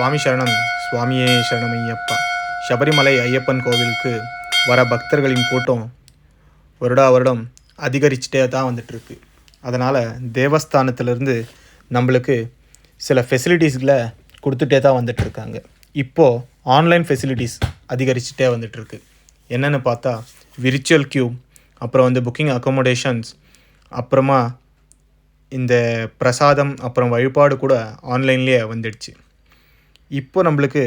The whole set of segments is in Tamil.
சுவாமி சரணம் சுவாமியே சரணம் ஐயப்பா சபரிமலை ஐயப்பன் கோவிலுக்கு வர பக்தர்களின் கூட்டம் வருடா வருடம் அதிகரிச்சுட்டே தான் வந்துட்டுருக்கு. அதனால் தேவஸ்தானத்திலேருந்து நம்மளுக்கு சில ஃபெசிலிட்டிஸ்களை கொடுத்துட்டே தான் வந்துட்டுருக்காங்க. இப்போது ஆன்லைன் ஃபெசிலிட்டிஸ் அதிகரிச்சுட்டே வந்துட்டுருக்கு. என்னென்னு பார்த்தா விர்ச்சுவல் கியூ அப்புறம் வந்து புக்கிங் அக்கோமடேஷன்ஸ் அப்புறமா இந்த பிரசாதம் அப்புறம் வழிபாடு கூட ஆன்லைன்லேயே வந்துடுச்சு. இப்போ நம்மளுக்கு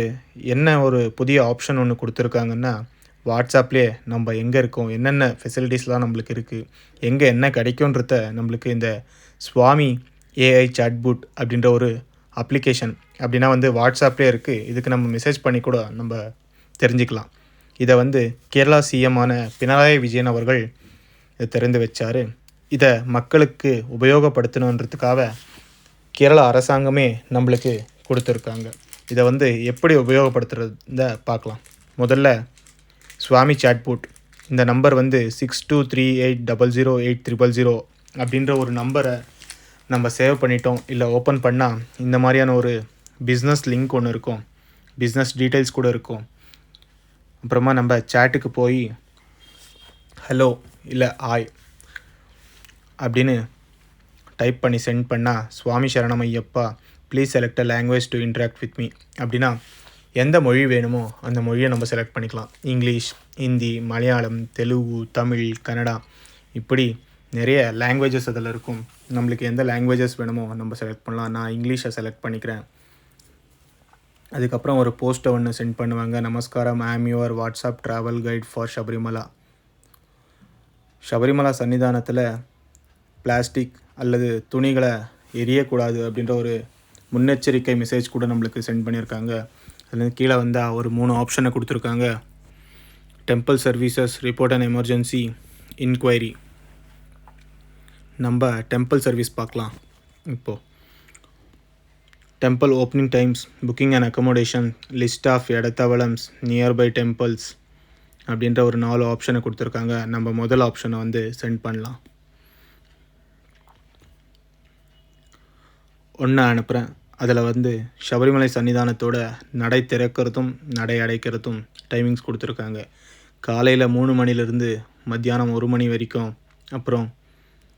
என்ன ஒரு புதிய ஆப்ஷன் ஒன்று கொடுத்துருக்காங்கன்னா வாட்ஸ்அப்லேயே நம்ம எங்கே இருக்கோம் என்னென்ன ஃபெசிலிட்டிஸ்லாம் நம்மளுக்கு இருக்குது எங்கே என்ன கிடைக்கும்ன்றத நம்மளுக்கு இந்த சுவாமி ஏஐ சாட்புட் அப்படின்ற ஒரு அப்ளிகேஷன் அப்படின்னா வந்து வாட்ஸ்அப்லேயே இருக்குது இதுக்கு நம்ம மெசேஜ் பண்ணி கூட நம்ம தெரிஞ்சுக்கலாம். இதை வந்து கேரளா சிஎம்மான பினராயி விஜயன் அவர்கள் இதை திறந்து வச்சார். இதை மக்களுக்கு உபயோகப்படுத்தணுன்றதுக்காக கேரளா அரசாங்கமே நம்மளுக்கு கொடுத்துருக்காங்க. இதை வந்து எப்படி உபயோகப்படுத்துறத பார்க்கலாம். முதல்ல சுவாமி சாட்புட் இந்த நம்பர் வந்து six two three eight double zero eight triple zero அப்படின்ற ஒரு நம்பரை நம்ம சேவ் பண்ணிட்டோம். இல்லை ஓப்பன் பண்ணால் இந்த மாதிரியான ஒரு பிஸ்னஸ் லிங்க் ஒன்று இருக்கும். பிஸ்னஸ் டீட்டெயில்ஸ் கூட இருக்கும். அப்புறமா நம்ம சேட்டுக்கு போய் ஹலோ இல்லை ஆய் அப்படின்னு டைப் பண்ணி சென்ட் பண்ணால் சுவாமி சரணம் Ayyappa please select a language to interact with me அப்படின்னா எந்த மொழி வேணுமோ அந்த மொழியை நம்ம செலக்ட் பண்ணிக்கலாம். இங்கிலீஷ் ஹிந்தி மலையாளம் தெலுங்கு தமிழ் கன்னடா. இப்படி நிறைய லாங்குவேஜஸ் அதில் இருக்கும். நம்மளுக்கு எந்த லாங்குவேஜஸ் வேணுமோ நம்ம செலக்ட் பண்ணலாம். நான் இங்கிலீஷை செலக்ட் பண்ணிக்கிறேன். அதுக்கப்புறம் ஒரு போஸ்ட்டை ஒன்று சென்ட் பண்ணுவாங்க. நமஸ்காரம் am your WhatsApp travel guide for Sabarimala Sabarimala சன்னிதானத்தில் பிளாஸ்டிக் அல்லது துணிகளை எரியக்கூடாது அப்படின்ற ஒரு முன்னெச்சரிக்கை மெசேஜ் கூட நம்மளுக்கு சென்ட் பண்ணியிருக்காங்க. அதுலேருந்து கீழே வந்தால் ஒரு மூணு ஆப்ஷனை கொடுத்துருக்காங்க. Temple services report and emergency enquiry நம்ம டெம்பிள் சர்வீஸ் பார்க்கலாம். இப்போது temple opening times booking and accommodation list of இடத்தவளம்ஸ் nearby temples அப்படின்ற ஒரு நாலு ஆப்ஷனை கொடுத்துருக்காங்க. நம்ம முதல் ஆப்ஷனை வந்து சென்ட் பண்ணலாம். ஒன்று அனுப்புகிறேன் அதில் வந்து சபரிமலை சன்னிதானத்தோட நடை திறக்கிறதும் நடை அடைக்கிறதும் டைமிங்ஸ் கொடுத்துருக்காங்க. காலையில் மூணு மணிலேருந்து மத்தியானம் ஒரு மணி வரைக்கும் அப்புறம்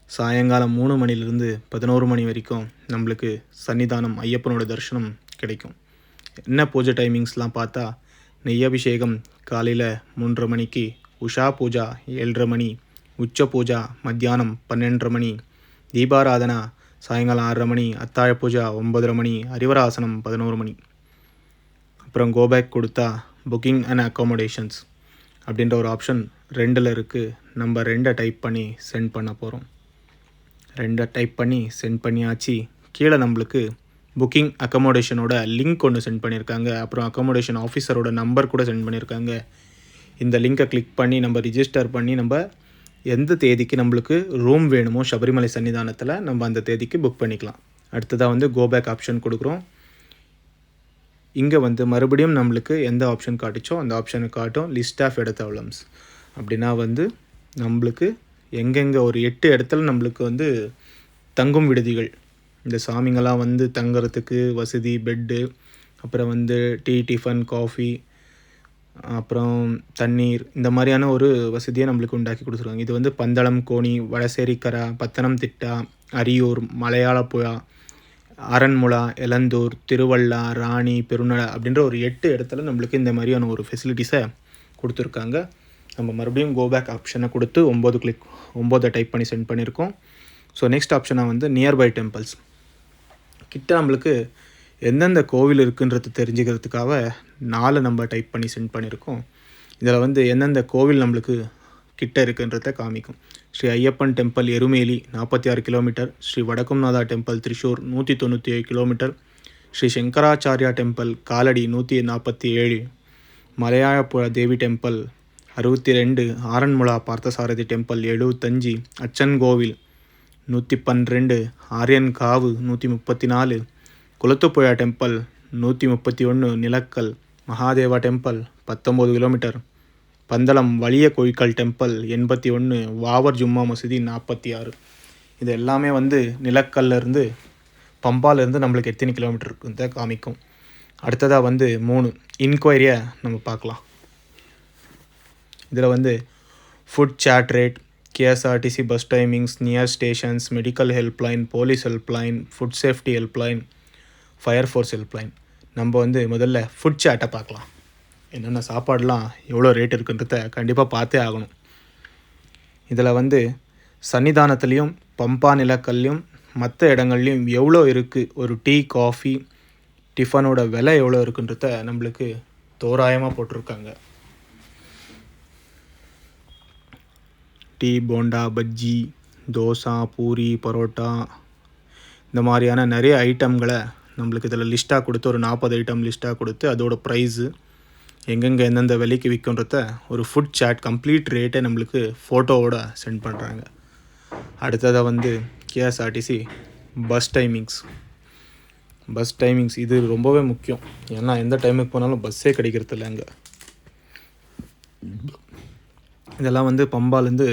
சாயங்காலம் மூணு மணிலேருந்து பதினோரு மணி வரைக்கும் நம்மளுக்கு சன்னிதானம் ஐயப்பனோட தரிசனம் கிடைக்கும். என்ன பூஜை டைமிங்ஸ்லாம் பார்த்தா நெய் அபிஷேகம் காலையில் மூன்றரை மணிக்கு உஷா பூஜா ஏழரை மணி உச்ச பூஜா மத்தியானம் பன்னெண்டரை மணி தீபாராதனா சாயங்காலம் ஆறரை மணி அத்தாழ பூஜா ஒன்பதரை மணி அறிவராசனம் பதினோரு மணி. அப்புறம் கோபேக் கொடுத்தா புக்கிங் அண்ட் அக்காமடேஷன்ஸ் அப்படின்ற ஒரு ஆப்ஷன் ரெண்டில் இருக்குது நம்ம ரெண்டை டைப் பண்ணி சென்ட் பண்ண போகிறோம் ரெண்டை டைப் பண்ணி சென்ட் பண்ணியாச்சு. கீழே நம்மளுக்கு புக்கிங் அக்கமோடேஷனோட லிங்க் ஒன்று சென்ட் பண்ணியிருக்காங்க. அப்புறம் அக்கமோடேஷன் ஆஃபீஸரோட நம்பர் கூட சென்ட் பண்ணியிருக்காங்க. இந்த லிங்கை கிளிக் பண்ணி நம்ம ரிஜிஸ்டர் பண்ணி நம்ம எந்த தேதிக்கு நம்மளுக்கு ரூம் வேணுமோ சபரிமலை சன்னிதானத்தில் நம்ம அந்த தேதிக்கு புக் பண்ணிக்கலாம். அடுத்ததாக வந்து கோபேக் ஆப்ஷன் கொடுக்குறோம். இங்கே வந்து மறுபடியும் நம்மளுக்கு எந்த ஆப்ஷன் காட்டுச்சோ அந்த ஆப்ஷனை காட்டும். லிஸ்ட் ஆஃப் இடத்தவளம்ஸ் அப்படின்னா வந்து நம்மளுக்கு எங்கெங்கே ஒரு எட்டு இடத்துல நம்மளுக்கு வந்து தங்கும் விடுதிகள். இந்த சாமிங்கெல்லாம் வந்து தங்குறதுக்கு வசதி பெட்டு அப்புறம் வந்து டீ டிஃபன் காஃபி அப்புறம் தண்ணீர் இந்த மாதிரியான ஒரு வசதியை நம்மளுக்கு உண்டாக்கி கொடுத்துருக்காங்க. இது வந்து பந்தளம் கோணி வடசேரிக்கரை பத்தனம்திட்டா அரியூர் மலையாளப்புழா அரண்முளா எலந்தூர் திருவள்ளா ராணி பெருநளை அப்படின்ற ஒரு எட்டு இடத்துல நம்மளுக்கு இந்த மாதிரியான ஒரு ஃபெசிலிட்டிஸை கொடுத்துருக்காங்க. நம்ம மறுபடியும் கோபேக் ஆப்ஷனை கொடுத்து ஒம்பது கிளிக் ஒம்போதை டைப் பண்ணி சென்ட் பண்ணியிருக்கோம். ஸோ நெக்ஸ்ட் ஆப்ஷனாக வந்து நியர்பை டெம்பிள்ஸ் கிட்ட நம்மளுக்கு எந்தெந்த கோவில் இருக்குன்றது தெரிஞ்சுக்கிறதுக்காக நாலு நம்ம டைப் பண்ணி சென்ட் பண்ணியிருக்கோம். இதில் வந்து எந்தெந்த கோவில் நம்மளுக்கு கிட்ட இருக்குன்றத காமிக்கும். ஸ்ரீ ஐயப்பன் டெம்பிள் எருமேலி நாற்பத்தி ஆறு கிலோமீட்டர் ஸ்ரீ வடக்கும்நாதா டெம்பிள் திரிஷூர் நூற்றி தொண்ணூற்றி ஏழு கிலோமீட்டர் ஸ்ரீ சங்கராச்சாரியா டெம்பிள் காலடி நூற்றி நாற்பத்தி ஏழு மலையாளப்புழ தேவி டெம்பிள் அறுபத்தி ரெண்டு ஆரன்முளா பார்த்தசாரதி டெம்பிள் எழுபத்தஞ்சி அச்சன் கோவில் நூற்றி பன்னிரெண்டு ஆரியன் காவு நூற்றி முப்பத்தி நாலு குளத்துப்புழா டெம்பிள் நூற்றி முப்பத்தி ஒன்று நிலக்கல் மகாதேவா டெம்பிள் பத்தொம்போது கிலோமீட்டர். பந்தளம் வலிய கோயிக்கல் டெம்பிள் எண்பத்தி ஒன்று வாவர் ஜும்மா மசூதி நாற்பத்தி ஆறு இது எல்லாமே வந்து நிலக்கல்லேருந்து பம்பாலேருந்து நம்மளுக்கு எத்தனை கிலோமீட்டர் இருக்குன்னு காமிக்கும். அடுத்ததாக வந்து மூணு. இன்கொயரியை நம்ம பார்க்கலாம். இதில் வந்து food chart rate KSRTC bus timings near stations medical helpline police helpline food safety helpline fire force helpline நம்ம வந்து முதல்ல ஃபுட் சேட்டை பார்க்கலாம். என்னென்ன சாப்பாடெலாம் எவ்வளோ ரேட் இருக்குன்றத கண்டிப்பாக பார்த்தே ஆகணும். இதில் வந்து சன்னிதானத்துலேயும் பம்பா நிலக்கல்லையும் மற்ற இடங்கள்லையும் எவ்வளோ இருக்குது ஒரு டீ காஃபி டிஃபனோட விலை எவ்வளோ இருக்குன்றத நம்மளுக்கு தோராயமாக போட்டிருக்காங்க. டீ போண்டா பஜ்ஜி தோசை பூரி பரோட்டா இந்த மாதிரியான நிறைய ஐட்டம்களை நம்மளுக்கு இதில் லிஸ்ட்டாக கொடுத்து ஒரு நாற்பது ஐட்டம் லிஸ்ட்டாக கொடுத்து அதோட ப்ரைஸு எங்கெங்கே எந்தெந்த விலைக்கு விற்குன்றத ஒரு ஃபுட் சாட் கம்ப்ளீட் ரேட்டை நம்மளுக்கு ஃபோட்டோவோட சென்ட் பண்ணுறாங்க அடுத்ததாக வந்து KSRTC bus timings bus timings இது ரொம்பவே முக்கியம். ஏன்னா எந்த டைமுக்கு போனாலும் பஸ்ஸே கிடைக்கிறதில்ல அங்கே. இதெல்லாம் வந்து பம்பாலேருந்து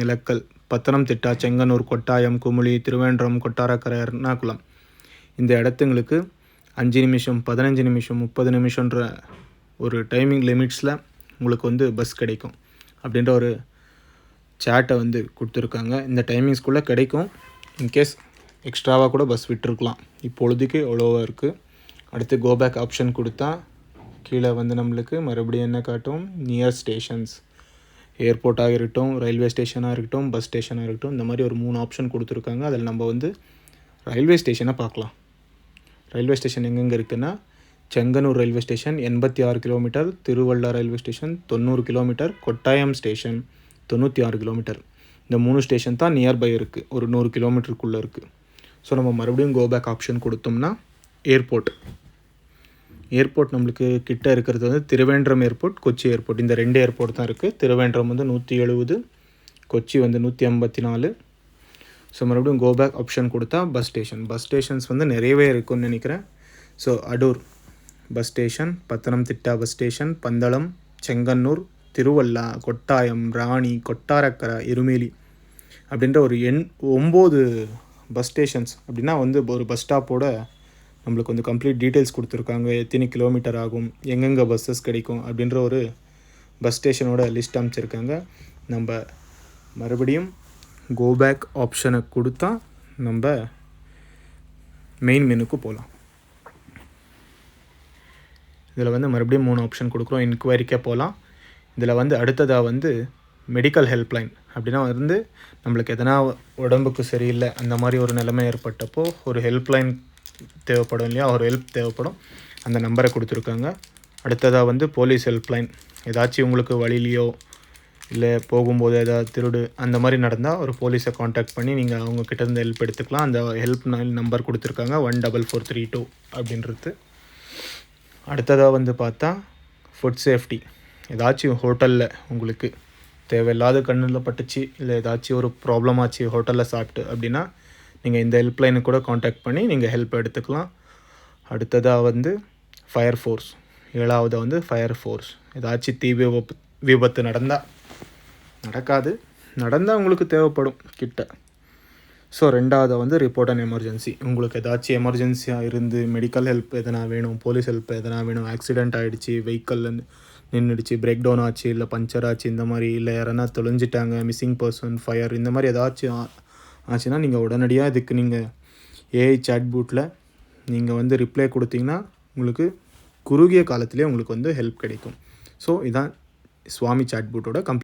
நிலக்கல் பத்தனம்திட்டா செங்கனூர் கொட்டாயம் குமுளி திருவேண்டரம் கொட்டாரக்கரை எர்ணாகுளம். இந்த இடத்துங்களுக்கு அஞ்சு நிமிஷம் பதினஞ்சு நிமிஷம் முப்பது நிமிஷன்ற ஒரு டைமிங் லிமிட்ஸில் உங்களுக்கு வந்து பஸ் கிடைக்கும். அப்படின்ற ஒரு சேட்டை வந்து கொடுத்துருக்காங்க. இந்த டைமிங்ஸ்குள்ளே கிடைக்கும். இன்கேஸ் எக்ஸ்ட்ராவாக கூட பஸ் விட்டுருக்கலாம். இப்பொழுதுக்கு எவ்வளோவா இருக்குது அடுத்து கோபேக் ஆப்ஷன் கொடுத்தா கீழே வந்து நம்மளுக்கு மறுபடியும் என்ன காட்டும்? நியர் ஸ்டேஷன்ஸ் ஏர்போர்ட்டாக இருக்கட்டும் ரயில்வே ஸ்டேஷனாக இருக்கட்டும் பஸ் ஸ்டேஷனாக இருக்கட்டும் இந்த மாதிரி ஒரு மூணு ஆப்ஷன் கொடுத்துருக்காங்க. அதில் நம்ம வந்து ரயில்வே ஸ்டேஷனை பார்க்கலாம். ரயில்வே ஸ்டேஷன் எங்கெங்கே இருக்குதுன்னா செங்கனூர் ரயில்வே ஸ்டேஷன் எண்பத்தி ஆறு கிலோமீட்டர் திருவள்ளா ரயில்வே ஸ்டேஷன் தொண்ணூறு கிலோமீட்டர் கொட்டாயம் ஸ்டேஷன் தொண்ணூற்றி ஆறு கிலோமீட்டர் இந்த மூணு ஸ்டேஷன் தான் நியர்பை இருக்குது ஒரு நூறு கிலோமீட்டருக்குள்ளே இருக்குது ஸோ நம்ம மறுபடியும் கோபேக் ஆப்ஷன் கொடுத்தோம்னா ஏர்போர்ட் ஏர்போர்ட் நம்மளுக்கு கிட்ட இருக்கிறது வந்து திருவேண்டரம் ஏர்போர்ட் கொச்சி ஏர்போர்ட் இந்த ரெண்டு ஏர்போர்ட் தான் இருக்குது திருவேண்டரம் வந்து நூற்றி எழுபது கொச்சி வந்து நூற்றி ஐம்பத்தி நாலு ஸோ மறுபடியும் கோபேக் ஆப்ஷன் கொடுத்தா பஸ் ஸ்டேஷன் பஸ் ஸ்டேஷன்ஸ் வந்து நிறையவே இருக்கும்னு நினைக்கிறேன். So Adoor bus station Pathanamthitta bus station Pandalam Chengannur Thiruvalla Kottayam Ranni Kottarakkara Erumeli அப்படின்ற ஒரு எண் ஒம்பது பஸ் ஸ்டேஷன்ஸ் அப்படின்னா வந்து ஒரு பஸ் ஸ்டாப்போட நம்மளுக்கு வந்து கம்ப்ளீட் டீட்டெயில்ஸ் கொடுத்துருக்காங்க. எத்தனை கிலோமீட்டர் ஆகும் எங்கெங்கே பஸ்ஸஸ் கிடைக்கும் அப்படின்ற ஒரு பஸ் ஸ்டேஷனோட லிஸ்ட் அமைச்சிருக்காங்க. நம்ம மறுபடியும் கோபேக் ஆப்ஷனை கொடுத்தா நம்ம மெயின் மெனுக்கு போகலாம் இதில் வந்து மறுபடியும் மூணு ஆப்ஷன் கொடுக்குறோம். இன்கொயரிக்கே போகலாம் இதில் வந்து அடுத்ததாக வந்து மெடிக்கல் ஹெல்ப்லைன் அப்படின்னா வந்து நம்மளுக்கு எதனா உடம்புக்கு சரியில்லை அந்த மாதிரி ஒரு நிலைமை ஏற்பட்டப்போ ஒரு ஹெல்ப்லைன் தேவைப்படும் இல்லையா? ஒரு ஹெல்ப் தேவைப்படும். அந்த நம்பரை கொடுத்துருக்காங்க. அடுத்ததாக வந்து போலீஸ் ஹெல்ப்லைன் ஏதாச்சும் உங்களுக்கு வழியிலையோ இல்லை போகும்போது ஏதாவது திருடு அந்த மாதிரி நடந்தால் ஒரு போலீஸை காண்டாக்ட் பண்ணி நீங்கள் அவங்கக்கிட்ட இருந்து ஹெல்ப் எடுத்துக்கலாம். அந்த ஹெல்ப் நம்பர் கொடுத்துருக்காங்க. One double four three two அப்படின்றது. அடுத்ததாக வந்து பார்த்தா ஃபுட் சேஃப்டி ஏதாச்சும் ஹோட்டலில் உங்களுக்கு தேவையில்லாத கண்ணில் பட்டுச்சு இல்லை ஏதாச்சும் ஒரு ப்ராப்ளம் ஆச்சு ஹோட்டலில் சாப்பிட்டு அப்படின்னா நீங்கள் இந்த ஹெல்ப்லைனு கூட காண்டாக்ட் பண்ணி நீங்கள் ஹெல்ப் எடுத்துக்கலாம். அடுத்ததாக வந்து ஃபயர் ஃபோர்ஸ் ஏழாவது வந்து ஃபயர் ஃபோர்ஸ் ஏதாச்சும் தீ விபத்து விபத்து நடந்தால் நடக்காது. நடந்தால் உங்களுக்கு தேவைப்படும் கிட்ட. ஸோ ரெண்டாவது வந்து ரிப்போர்ட் அண்ட் எமர்ஜென்சி உங்களுக்கு ஏதாச்சும் எமர்ஜென்சியாக இருந்து மெடிக்கல் ஹெல்ப் எதனா வேணும் போலீஸ் ஹெல்ப் எதனா வேணும் ஆக்சிடெண்ட் ஆகிடுச்சு வெஹிக்கல் நின்றுடுச்சு பிரேக் டவுன் ஆச்சு இல்லை பஞ்சர் ஆச்சு இந்த மாதிரி இல்லை யாரனா தொலைஞ்சிட்டாங்க மிஸ்ஸிங் பர்சன் ஃபயர் இந்த மாதிரி ஏதாச்சும் ஆச்சுன்னா நீங்கள் உடனடியாக இதுக்கு நீங்கள் ஏஐ சாட் பூட்டில் நீங்கள் வந்து ரிப்ளை கொடுத்தீங்கன்னா உங்களுக்கு குறுகிய காலத்திலே உங்களுக்கு வந்து ஹெல்ப் கிடைக்கும். ஸோ இதான் சுவாமி சாட்பூட்டோட கம்ப்ளீட்